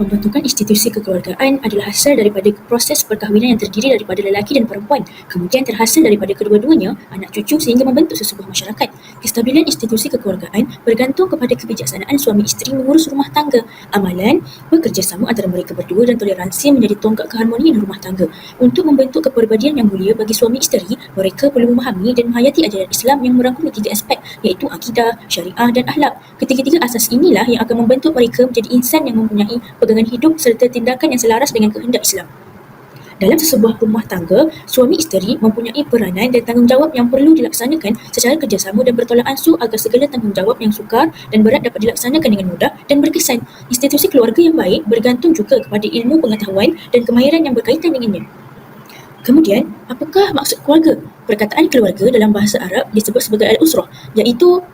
Pembentukan institusi kekeluargaan adalah hasil daripada proses perkahwinan yang terdiri daripada lelaki dan perempuan. Kemudian terhasil daripada kedua-duanya anak cucu sehingga membentuk sesebuah masyarakat. Kestabilan institusi kekeluargaan bergantung kepada kebijaksanaan suami isteri mengurus rumah tangga. Amalan bekerjasama antara mereka berdua dan toleransi menjadi tonggak keharmonian rumah tangga. Untuk membentuk kepribadian yang mulia bagi suami isteri, mereka perlu memahami dan menghayati ajaran Islam yang merangkumi tiga aspek iaitu akidah, syariah dan akhlak. Ketiga-tiga asas inilah yang akan membentuk mereka menjadi insan yang mempunyai pegangan hidup serta tindakan yang selaras dengan kehendak Islam. Dalam sesebuah rumah tangga, suami isteri mempunyai peranan dan tanggungjawab yang perlu dilaksanakan secara kerjasama dan bertolak ansur agar segala tanggungjawab yang sukar dan berat dapat dilaksanakan dengan mudah dan berkesan. Institusi keluarga yang baik bergantung juga kepada ilmu pengetahuan dan kemahiran yang berkaitan dengannya. Kemudian, apakah maksud keluarga? Perkataan keluarga dalam bahasa Arab disebut sebagai al-usrah, iaitu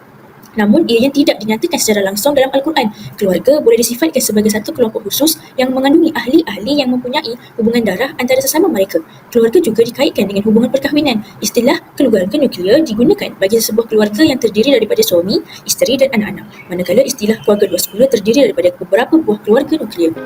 Namun ia yang tidak dinyatakan secara langsung dalam Al-Quran. Keluarga boleh disifatkan sebagai satu kelompok khusus yang mengandungi ahli-ahli yang mempunyai hubungan darah antara sesama mereka. Keluarga juga dikaitkan dengan hubungan perkahwinan. Istilah keluarga nuklear digunakan bagi sebuah keluarga yang terdiri daripada suami, isteri dan anak-anak. Manakala istilah keluarga dua sepuluh terdiri daripada beberapa buah keluarga nuklear.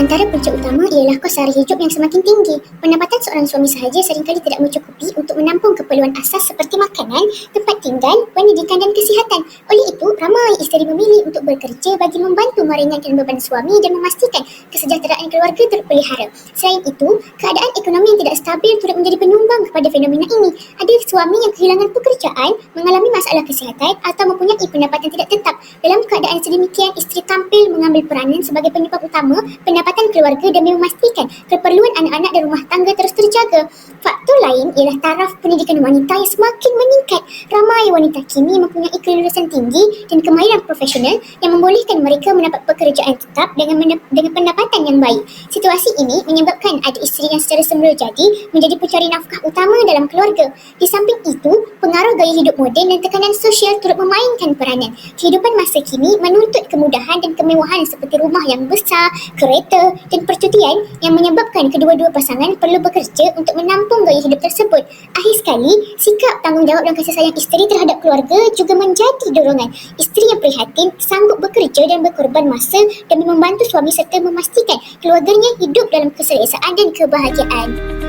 Antara punca utama ialah kos sara hidup yang semakin tinggi. Pendapatan seorang suami sahaja seringkali tidak mencukupi untuk menampung keperluan asas seperti makanan, tempat tinggal, pendidikan dan kesihatan. Oleh itu, ramai isteri memilih untuk bekerja bagi membantu meringankan beban suami dan memastikan kesejahteraan keluarga terpelihara. Selain itu, keadaan ekonomi yang tidak stabil turut menjadi penyumbang kepada fenomena ini. Ada suami yang kehilangan pekerjaan, mengalami masalah kesihatan atau mempunyai pendapatan tidak tetap. Dalam keadaan sedemikian, isteri tampil mengambil peranan sebagai penyebab utama pendapatan pendapatan keluarga demi memastikan keperluan anak-anak dan rumah tangga terus terjaga. Faktor lain ialah taraf pendidikan wanita yang semakin meningkat. Ramai wanita kini mempunyai kelulusan tinggi dan kemahiran profesional yang membolehkan mereka mendapat pekerjaan tetap dengan dengan pendapatan yang baik. Situasi ini menyebabkan ada isteri yang secara semula jadi menjadi pencari nafkah utama dalam keluarga. Di samping itu, pengaruh gaya hidup moden dan tekanan sosial turut memainkan peranan. Kehidupan masa kini menuntut kemudahan dan kemewahan seperti rumah yang besar, kereta, dan percutian yang menyebabkan kedua-dua pasangan perlu bekerja untuk menampung gaya hidup tersebut. Akhir sekali, sikap tanggungjawab dan kasih sayang isteri terhadap keluarga juga menjadi dorongan. Isteri yang prihatin sanggup bekerja dan berkorban masa demi membantu suami serta memastikan keluarganya hidup dalam keselesaan dan kebahagiaan.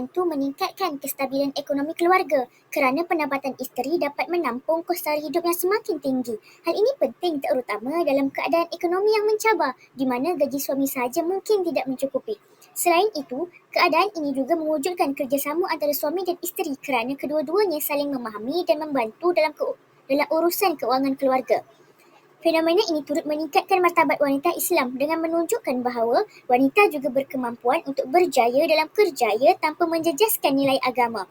Membantu meningkatkan kestabilan ekonomi keluarga kerana pendapatan isteri dapat menampung kos sara hidup yang semakin tinggi. Hal ini penting terutama dalam keadaan ekonomi yang mencabar di mana gaji suami sahaja mungkin tidak mencukupi. Selain itu, keadaan ini juga mewujudkan kerjasama antara suami dan isteri kerana kedua-duanya saling memahami dan membantu dalam ke- dalam urusan keuangan keluarga. Fenomena ini turut meningkatkan martabat wanita Islam dengan menunjukkan bahawa wanita juga berkemampuan untuk berjaya dalam kerjaya tanpa menjejaskan nilai agama.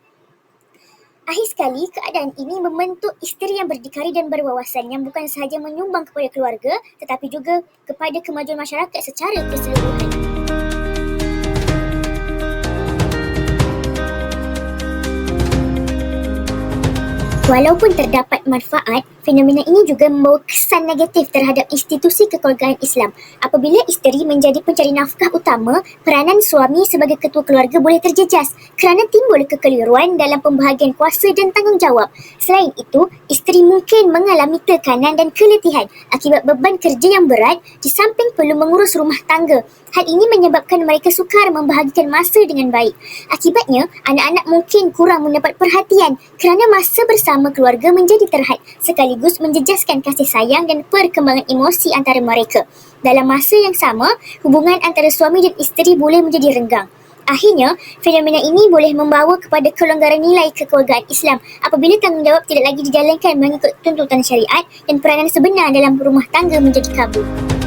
Akhir sekali, keadaan ini membentuk isteri yang berdikari dan berwawasan yang bukan sahaja menyumbang kepada keluarga tetapi juga kepada kemajuan masyarakat secara keseluruhan. Walaupun terdapat manfaat, fenomena ini juga membawa kesan negatif terhadap institusi kekeluargaan Islam. Apabila isteri menjadi pencari nafkah utama, peranan suami sebagai ketua keluarga boleh terjejas kerana timbul kekeliruan dalam pembahagian kuasa dan tanggungjawab. Selain itu, isteri mungkin mengalami tekanan dan keletihan akibat beban kerja yang berat di samping perlu mengurus rumah tangga. Hal ini menyebabkan mereka sukar membahagikan masa dengan baik. Akibatnya, anak-anak mungkin kurang mendapat perhatian kerana masa bersama bersama keluarga menjadi terhad sekaligus menjejaskan kasih sayang dan perkembangan emosi antara mereka. Dalam masa yang sama, hubungan antara suami dan isteri boleh menjadi renggang. Akhirnya, fenomena ini boleh membawa kepada kelonggaran nilai kekeluargaan Islam apabila tanggungjawab tidak lagi dijalankan mengikut tuntutan syariat dan peranan sebenar dalam rumah tangga menjadi kabur.